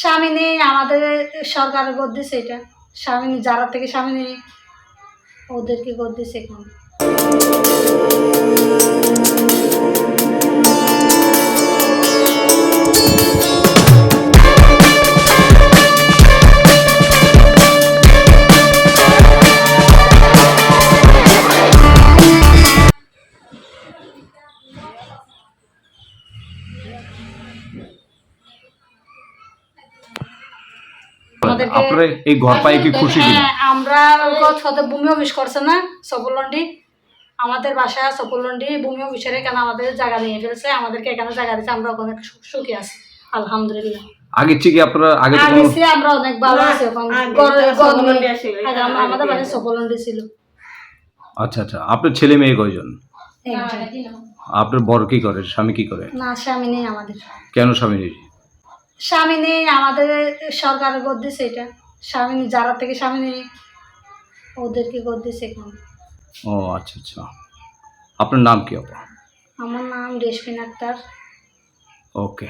স্বামী নেই, আমাদের সরকারের গোদ দিছে এটা। স্বামী যারা থেকে স্বামী নেই, ওদেরকে গোদ দিছে এখন। আপনারা এই ঘর পাই কি খুশি কিনা? হ্যাঁ আমরা গত ভূমি অফিস করছে না সফলন্ডি আমাদের বাসা সফলন্ডি ভূমি অফিসারে কেন আমাদের জায়গা নিয়ে ফেলছে আমাদেরকে এখানে জায়গা দিচ্ছে আমরা অনেক সুখী আছি আলহামদুলিল্লাহ। থেকে আপনারা আগে তো আগে আমরা অনেক ভালো আছি এখন আগে আগে আমাদের সফলন্ডি ছিল। আচ্ছা আচ্ছা আপনার ছেলে মেয়ে কয়জন? একজন। আপনার বর কি করে স্বামী কি করে? না স্বামী নেই আমাদের। কেন স্বামী নেই? স্বামী নেই আমাদের সরকারের গদ দিছে এটা স্বামী নেই যারা থেকে স্বামী নেই ওদেরকে গদ দিছে এখন ও আচ্ছা আচ্ছা। আপনার নাম কি আপা? আমার নাম রেশমিন আক্তার ওকে।